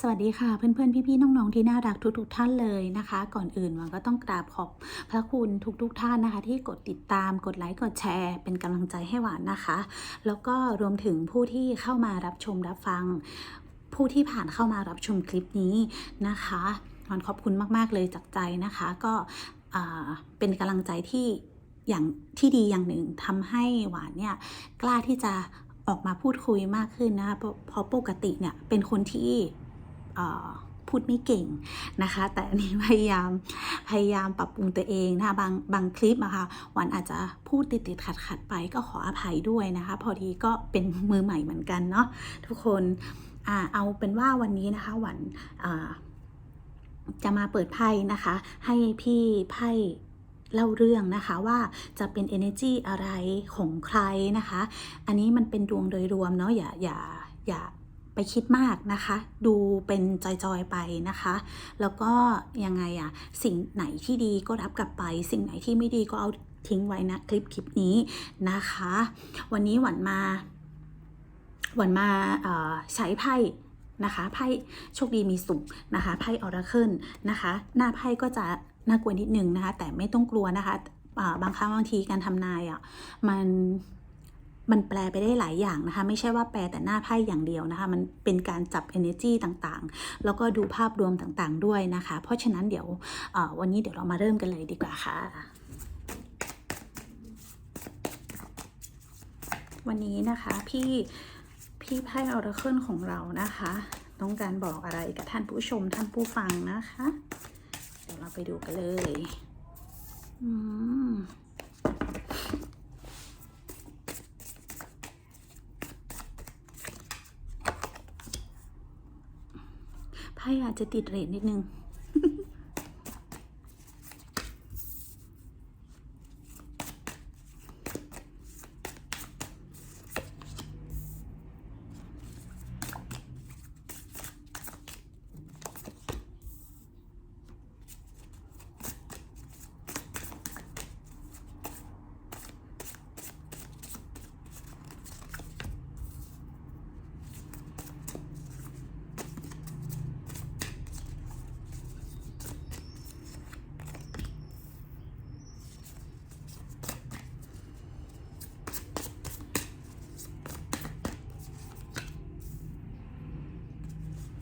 สวัสดีค่ะเพื่อนๆ พี่ๆ น้องๆ ที่น่ารักทุกๆ ท่านเลยนะคะ ก่อนอื่นหวันก็ต้องกราบขอบพระคุณทุกๆ ท่านนะคะ ที่กดติดตามกดไลค์กดแชร์ เป็นกำลังใจให้หวานนะคะ แล้วก็รวมถึงผู้ที่เข้ามารับชมรับฟัง ผู้ที่ผ่านเข้ามารับชมคลิปนี้นะคะหวานขอบคุณมากๆเลยจากใจนะคะ ก็เป็นกำลังใจที่อย่างที่ดีอย่างหนึ่งทำให้หวานเนี่ยกล้าที่จะออกมาพูดคุยมากขึ้นนะคะเพราะปกติเนี่ยเป็นคนที่ พูดไม่เก่งนะคะ แต่อันนี้พยายามพยายามปรับปรุงตัวเองนะคะบางบางคลิปอะคะวันอาจจะพูดติดติดขัดขัดๆไปก็ขออภัยด้วยนะคะ พอดีก็เป็นมือใหม่เหมือนกันเนาะทุกคนอเอาเป็นว่าวันนี้นะคะวันจะมาเปิดไพ่นะคะ ให้พี่ไพ่เล่าเรื่องนะคะว่าจะเป็น energy อะไรของใครนะคะ อันนี้มันเป็นดวงโดยรวมเนาะอย่าอย่าอย่า ไปคิดมากนะคะ ดูเป็นจอยๆไปนะคะ แล้วก็ยังไงอะสิ่งไหนที่ดีก็รับกลับไป สิ่งไหนที่ไม่ดีก็เอาทิ้งไว้นะคลิปคลิปนี้นะคะ วันนี้หวันมา หวันมาใช้ไพ่นะคะไพ่โชคดีมีสุขนะคะไพ่ออราเคิลนะคะ หน้าไพ่ก็จะน่ากลัวนิดนึงนะคะ แต่ไม่ต้องกลัวนะคะบางครั้งบางทีการทำนายอะมัน มันแปลไปได้หลายอย่างนะคะ ไม่ใช่ว่าแปลแต่หน้าไพ่อย่างเดียวนะคะ มันเป็นการจับ energy ต่างๆ แล้วก็ดูภาพรวมต่างๆด้วยนะคะ เพราะฉะนั้นเดี๋ยววันนี้เดี๋ยวเรามาเริ่มกันเลยดีกว่าค่ะวันนี้นะคะพี่พี่ไพ่ออราเคิลของเรานะคะ ต้องการบอกอะไรกับท่านผู้ชมท่านผู้ฟังนะคะ เดี๋ยวเราไปดูกันเลย อืม ไพ่อาจจะติดเรทนิดนึง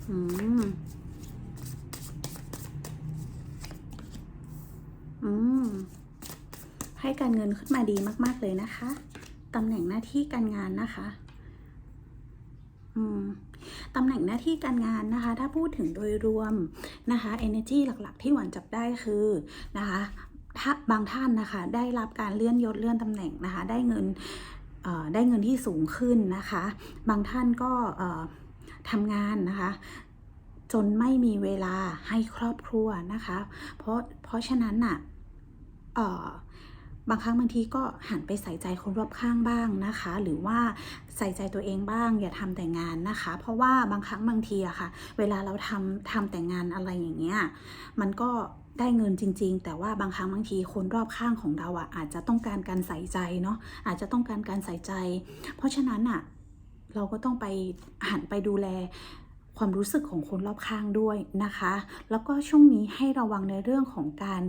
อืม อืม ให้ การเงินขึ้นมาดีมาก ๆ เลยนะคะตำแหน่งหน้าที่การงานนะคะตำแหน่งหน้าที่การงานนะคะ ถ้าพูดถึงโดยรวมนะคะ energy หลักๆ ที่หวันจับได้คือนะคะถ้าบางท่านนะคะ ได้รับการเลื่อนยศเลื่อนตำแหน่งนะคะ ได้เงินได้เงินที่สูงขึ้นนะคะ บางท่านก็ทำงานนะคะ จนไม่มีเวลาให้ครอบครัวนะคะ เพราะเพราะฉะนั้นน่ะเอ่อ บางครั้งบางทีก็หันไปใส่ใจคนรอบข้างบ้างนะคะ หรือว่าใส่ใจตัวเองบ้าง อย่าทำแต่งานนะคะ เพราะว่าบางครั้งบางทีอะค่ะ เวลาเราทำทำแต่งานอะไรอย่างเงี้ยมันก็ได้เงินจริง ๆ แต่ว่าบางครั้งบางทีคนรอบข้างของเราอะอาจจะต้องการการใส่ใจเนาะอาจจะต้องการการใส่ใจ เพราะฉะนั้นอะเราก็ต้องไปหันไปดูแลความรู้สึกของคนรอบข้างด้วยนะคะ แล้วก็ช่วงนี้ให้ระวังในเรื่องของการ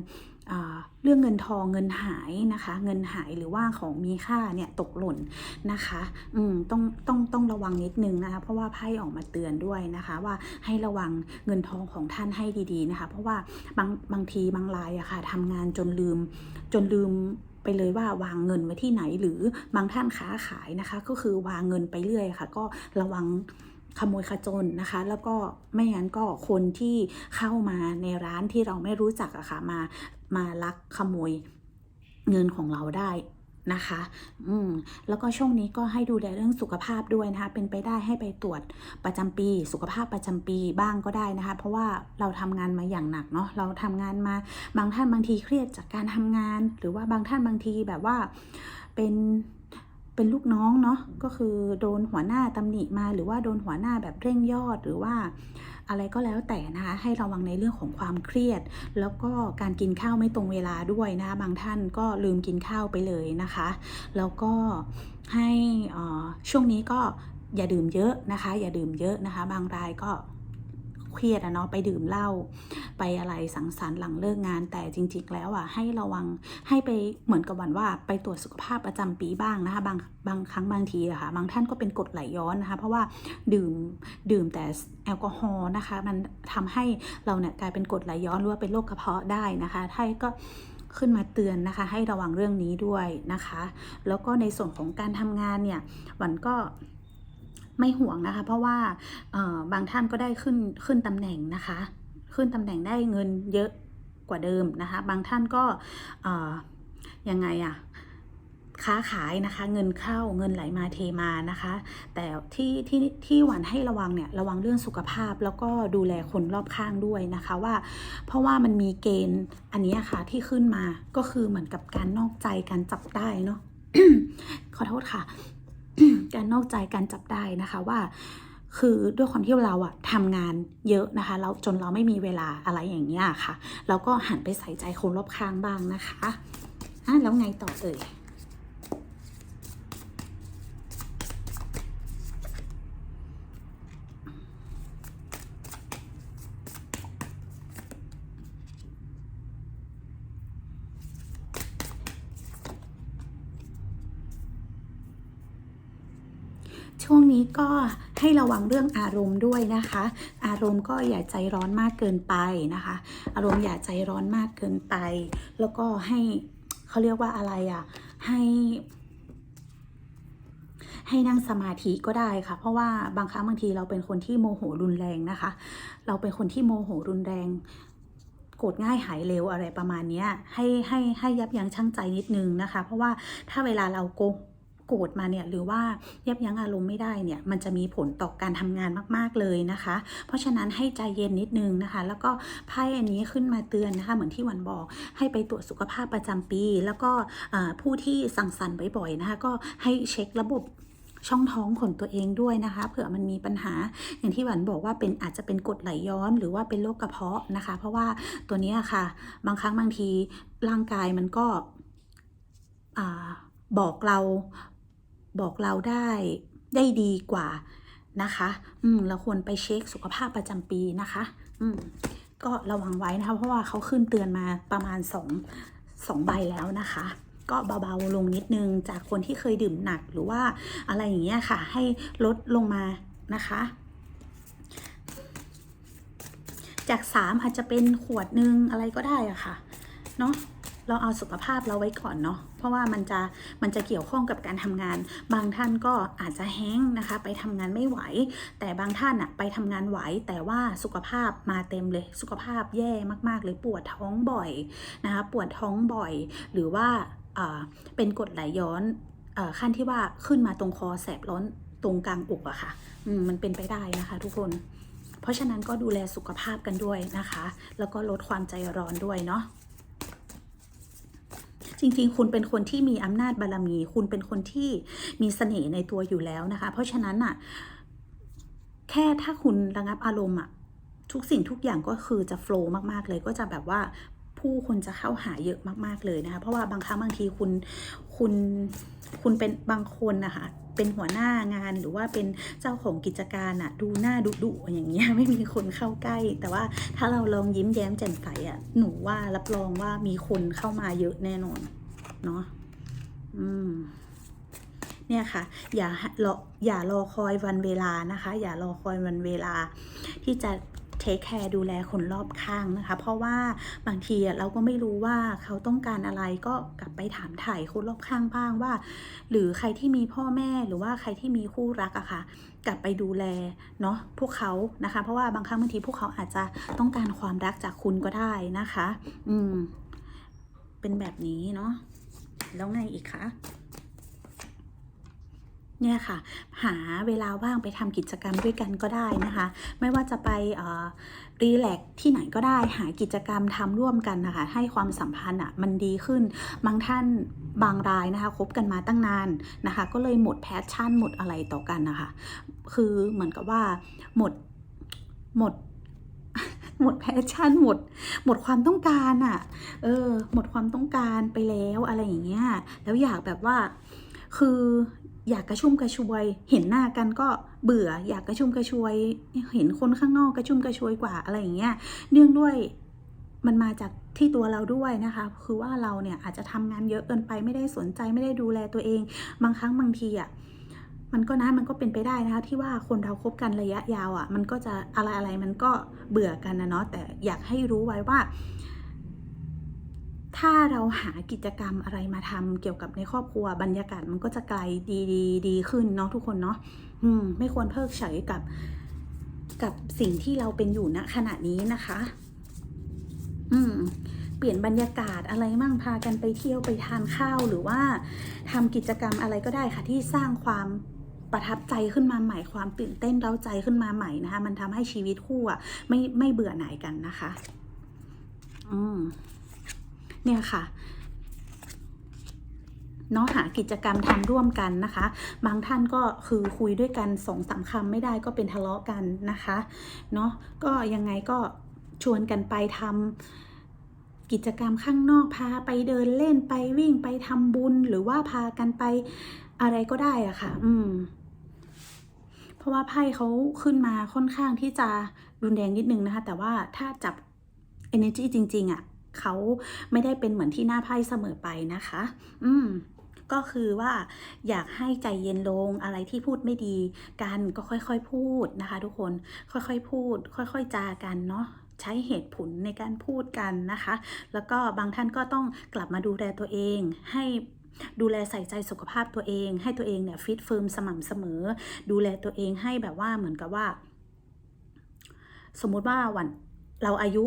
เรื่องเงินทองเงินหายนะคะ เงินหายหรือว่าของมีค่าเนี่ยตกหล่นนะคะอืมต้องต้องต้องระวังนิดนึงนะคะ เพราะว่าไพ่ออกมาเตือนด้วยนะคะว่าให้ระวังเงินทองของท่านให้ดีๆนะคะ เพราะว่าบางบางทีบางรายอะค่ะทำงานจนลืมจนลืมไปเลยว่าวางเงินไว้ที่ไหนหรือบางท่านค้าขายนะคะ ก็คือวางเงินไปเรื่อยค่ะ ก็ระวัง ขโมยขจรนะคะ แล้วก็ไม่งั้นก็คนที่เข้ามาในร้านที่เราไม่รู้จักอะค่ะมามาลักขโมยเงินของเราได้นะคะ อืม แล้วก็ช่วงนี้ก็ให้ดูแลเรื่องสุขภาพด้วยนะคะ เป็นไปได้ให้ไปตรวจประจำปี สุขภาพประจำปีบ้างก็ได้นะคะ เพราะว่าเราทำงานมาอย่างหนักเนาะ เราทำงานมาบางท่านบางทีเครียดจากการทำงาน หรือว่าบางท่านบางทีแบบว่าเป็น เป็นลูกน้องเนาะก็คือโดนหัวหน้าตำหนิมา หรือว่าโดนหัวหน้าแบบเร่งยอดหรือว่าอะไรก็แล้วแต่นะคะ ให้ระวังในเรื่องของความเครียด แล้วก็การกินข้าวไม่ตรงเวลาด้วยนะคะบางท่านก็ลืมกินข้าวไปเลยนะคะ แล้วก็ให้ช่วงนี้ก็อย่าดื่มเยอะนะคะ อย่าดื่มเยอะนะคะ บางรายก็ เครียดอะเนาะไปดื่มเหล้าไปอะไรสังสรรค์หลังเลิกงาน แต่จริง ๆ แล้วอะให้ระวังให้ไปเหมือนกับวันว่าไปตรวจสุขภาพประจำปีบ้างนะคะบางบางครั้งบางทีอะค่ะบางท่านก็เป็นกรดไหลย้อนนะคะเพราะว่าดื่มดื่มแต่แอลกอฮอล์นะคะมันทำให้เราเนี่ยกลายเป็นกรดไหลย้อนหรือว่าเป็นโรคกระเพาะได้นะคะถ้าก็ขึ้นมาเตือนนะคะ ให้ระวังเรื่องนี้ด้วยนะคะ แล้วก็ในส่วนของการทำงานเนี่ยหวันก็ ไม่ห่วงนะคะ เพราะว่าบางท่านก็ได้ขึ้นขึ้นตำแหน่งนะคะ ขึ้นตำแหน่งได้เงินเยอะกว่าเดิมนะคะ บางท่านก็ยังไงอะค้าขายนะคะ เงินเข้าเงินไหลมาเทมานะคะ แต่ที่ที่ที่หวันให้ระวังเนี่ยระวังเรื่องสุขภาพแล้วก็ดูแลคนรอบข้างด้วยนะคะว่า เพราะว่ามันมีเกณฑ์อันนี้ค่ะที่ขึ้นมาก็คือเหมือนกับการนอกใจการจับได้เนาะขอโทษค่ะ การนอกใจการจับได้นะคะว่า คือด้วยความที่เราอะทำงานเยอะนะคะแล้วจนเราไม่มีเวลาอะไรอย่างเงี้ยค่ะเราก็หันไปใส่ใจคนรอบข้างบ้างนะคะอะแล้วไงต่อเอ่ย ช่วงนี้ก็ให้ระวังเรื่องอารมณ์ด้วยนะคะ อารมณ์ก็อย่าใจร้อนมากเกินไปนะคะ อารมณ์อย่าใจร้อนมากเกินไป แล้วก็ให้เขาเรียกว่าอะไรอะ่ะให้ให้นั่งสมาธิก็ได้ค่ะ เพราะว่าบางครั้งบางทีเราเป็นคนที่โมโหรุนแรงนะคะ เราเป็นคนที่โมโหรุนแรงโกรธง่ายหายเร็วอะไรประมาณนี้ให้ให้ให้ยับยั้งชั่งใจนิดนึงนะคะ เพราะว่าถ้าเวลาเราโก โกรธมาเนี่ยหรือว่ายับยั้งอารมณ์ไม่ได้เนี่ยมันจะมีผลต่อการทำงานมาก ๆเลยนะคะ เพราะฉะนั้นให้ใจเย็นนิดนึงนะคะ แล้วก็ไพ่อันนี้ขึ้นมาเตือนนะคะ เหมือนที่วันบอกให้ไปตรวจสุขภาพประจำปี แล้วก็ผู้ที่สั่งสรรค์บ่อยๆนะคะก็ให้เช็คระบบช่องท้องของตัวเองด้วยนะคะ เผื่อมันมีปัญหาอย่างที่หวันบอกว่าเป็นอาจจะเป็นกรดไหลย้อนหรือว่าเป็นโรคกระเพาะนะคะ เพราะว่าตัวนี้ค่ะ บางครั้งบางทีร่างกายมันก็อบอกเรา บอกเราได้ได้ดีกว่านะคะ อืม เราควรไปเช็คสุขภาพประจำปีนะคะ อืม ก็ระวังไว้นะคะ เพราะว่าเขาขึ้นเตือนมาประมาณสองสองใบแล้วนะคะ ก็เบาๆลงนิดนึงจากคนที่เคยดื่มหนักหรือว่าอะไรอย่างเงี้ยค่ะ ให้ลดลงมานะคะ จากสามอาจจะเป็นขวดนึงอะไรก็ได้อะค่ะ เนาะ เราเอาสุขภาพเราไว้ก่อนเนาะเพราะว่ามันจะมันจะเกี่ยวข้องกับการทำงาน บางท่านก็อาจจะแห้งนะคะ ไปทำงานไม่ไหว แต่บางท่านอะไปทำงานไหว แต่ว่าสุขภาพมาเต็มเลย สุขภาพแย่มากๆเลยปวดท้องบ่อยนะคะปวดท้องบ่อย หรือว่าเป็นกรดไหลย้อนอขั้นที่ว่าขึ้นมาตรงคอแสบร้อนตรงกลางอกอะค่ะมมันเป็นไปได้นะคะทุกคน เพราะฉะนั้นก็ดูแลสุขภาพกันด้วยนะคะ แล้วก็ลดความใจร้อนด้วยเนาะ จริง ๆ คุณเป็นคนที่มีอำนาจบารมี คุณเป็นคนที่มีเสน่ห์ในตัวอยู่แล้วนะคะ เพราะฉะนั้นอะแค่ถ้าคุณระงับอารมณ์อะทุกสิ่งทุกอย่างก็คือจะโฟล์มากๆเลยก็จะแบบว่าผู้คนจะเข้าหาเยอะมาก ๆเลยนะคะ เพราะว่าบางครั้งบางทีคุณคุณคุณเป็นบางคนนะคะ เป็นหัวหน้างานหรือว่าเป็นเจ้าของกิจการอะดูหน้าดุดุอย่างเงี้ยไม่มีคนเข้าใกล้ แต่ว่าถ้าเราลองยิ้มแย้มแจ่มใสอะหนูว่ารับรองว่ามีคนเข้ามาเยอะแน่นอนเนาะอืมเนี่ยค่ะอย่ารออย่ารอคอยวันเวลานะคะ อย่ารอคอยวันเวลา ที่จะ เทคแคร์ดูแลคนรอบข้างนะคะ เพราะว่าบางทีเราก็ไม่รู้ว่าเขาต้องการอะไรก็กลับไปถามถ่ายคนรอบข้างบ้างว่า หรือใครที่มีพ่อแม่หรือว่าใครที่มีคู่รักอะค่ะ กลับไปดูแลเนาะพวกเขานะคะ เพราะว่าบางครั้งบางทีพวกเขาอาจจะต้องการความรักจากคุณก็ได้นะคะ อืม เป็นแบบนี้เนาะแล้วไงอีกคะ เนี่ยค่ะ หาเวลาว่างไปทำกิจกรรมด้วยกันก็ได้นะคะ ไม่ว่าจะไปรีแลกซ์ที่ไหนก็ได้หากิจกรรมทำร่วมกันนะคะ ให้ความสัมพันธ์อะมันดีขึ้น บางท่านบางรายนะคะคบกันมาตั้งนานนะคะ ก็เลยหมดแพชชั่นหมดอะไรต่อกันนะคะ คือเหมือนกับว่าหมดหมดหมดแพชชั่นหมด หมดความต้องการอะเออ หมดความต้องการไปแล้วอะไรอย่างเงี้ย แล้วอยากแบบว่า คือ อยากกระชุ่มกระชวย เห็นหน้ากันก็เบื่อ อยากกระชุ่มกระชวย เห็นคนข้างนอกกระชุ่มกระชวยกว่าอะไรอย่างเงี้ย เนื่องด้วยมันมาจากที่ตัวเราด้วยนะคะ คือว่าเราเนี่ยอาจจะทำงานเยอะเกินไปไม่ได้สนใจไม่ได้ดูแลตัวเอง บางครั้งบางทีอะมันก็นะมันก็เป็นไปได้นะคะที่ว่าคนเราคบกันระยะยาวอะ มันก็จะอะไรอะไรมันก็เบื่อกันนะเนาะแต่อยากให้รู้ไว้ว่า ถ้าเราหากิจกรรมอะไรมาทำเกี่ยวกับในครอบครัวบรรยากาศมันก็จะไกลดีดีดีขึ้นเนาะทุกคนเนาะอืม ไม่ควรเพิกเฉยกับ กับสิ่งที่เราเป็นอยู่ณขณะนี้นะคะ อืม เปลี่ยนบรรยากาศอะไรมั่งพากันไปเที่ยวไปทานข้าวหรือว่าทำกิจกรรมอะไรก็ได้ค่ะ ที่สร้างความประทับใจขึ้นมาใหม่ความตื่นเต้นเร้าใจขึ้นมาใหม่นะคะ มันทำให้ชีวิตคู่อะไม่ไม่เบื่อหน่ายกันนะคะ อืม เนี่ยค่ะเนาะหากิจกรรมทำร่วมกันนะคะ บางท่านก็คือคุยด้วยกันสองสามคำไม่ได้ก็เป็นทะเลาะกันนะคะเนาะก็ยังไงก็ชวนกันไปทำกิจกรรมข้างนอกพาไปเดินเล่นไปวิ่งไปทำบุญหรือว่าพากันไปอะไรก็ได้อะค่ะ อืม เพราะว่าไพ่เขาขึ้นมาค่อนข้างที่จะรุนแรงนิดนึงนะคะ แต่ว่าถ้าจับ energy จริง ๆอะ่ะ เขาไม่ได้เป็นเหมือนที่หน้าไพ่เสมอไปนะคะ อืมก็คือว่าอยากให้ใจเย็นลงอะไรที่พูดไม่ดีกันก็ค่อยๆพูดนะคะ ทุกคนค่อยๆพูด ค่อยๆจากันเนาะใช้เหตุผลในการพูดกันนะคะ แล้วก็บางท่านก็ต้องกลับมาดูแลตัวเอง ให้ดูแลใส่ใจสุขภาพตัวเอง ให้ตัวเองเนี่ยฟิตเฟิร์มสม่ำเสมอ ดูแลตัวเองให้แบบว่าเหมือนกับว่า สมมุติว่าวันเราอายุ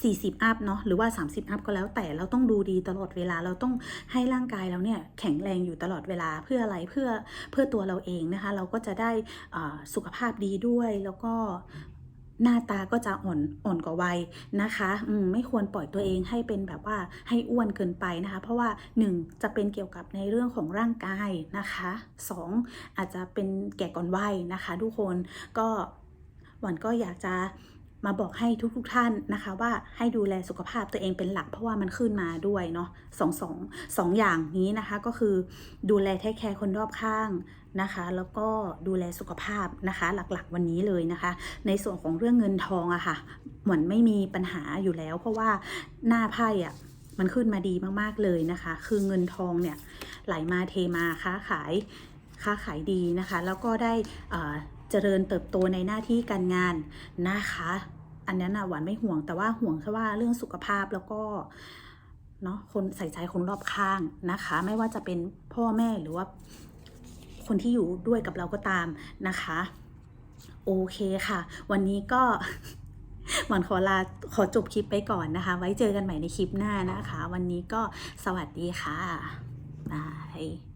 40 อัพเนาะหรือว่า 30 อัพก็แล้วแต่เราต้องดูดีตลอดเวลาเราต้องให้ร่างกายเราเนี่ยแข็งแรงอยู่ตลอดเวลาเพื่ออะไรเพื่อเพื่อตัวเราเองนะคะ เราก็จะได้สุขภาพดีด้วยแล้วก็หน้าตาก็จะอ่อนอ่อนกว่าวัยนะคะอืมไม่ควรปล่อยตัวเองให้เป็นแบบว่าให้อ้วนเกินไปนะคะ เพราะว่า 1 จะเป็นเกี่ยวกับในเรื่องของร่างกายนะคะ 2 อาจจะเป็นแก่ก่อนวัยนะคะ ทุกคนก็หวันก็อยากจะ มาบอกให้ทุกๆทท่านนะคะ ว่าให้ดูแลสุขภาพตัวเองเป็นหลัก เพราะว่ามันขึ้นมาด้วยเนาะสองสองสองอย่างนี้นะคะก็คือดูแลเทคแคร์คนรอบข้างนะคะ แล้วก็ดูแลสุขภาพนะคะ หลักๆวันนี้เลยนะคะ ในส่วนของเรื่องเงินทองอะค่ะเหมือนไม่มีปัญหาอยู่แล้ว เพราะว่าหน้าไพ่อะมันขึ้นมาดีมากๆเลยนะคะ คือเงินทองเนี่ยไหลมาเทมาค้าขายค้าขายดีนะคะ แล้วก็ได้อ่า เจริญเติบโตในหน้าที่การงานนะคะ อันนั้นนะหวานไม่ห่วงแต่ว่าห่วงแค่ว่าเรื่องสุขภาพแล้วก็เนาะคนใส่ใจคนรอบข้างนะคะ ไม่ว่าจะเป็นพ่อแม่หรือว่า คนที่อยู่ด้วยกับเราก็ตามนะคะ โอเคค่ะ วันนี้ก็หวานขอลาขอจบคลิปไปก่อนนะคะ ไว้เจอกันใหม่ในคลิปหน้านะคะ วันนี้ก็สวัสดีค่ะบาย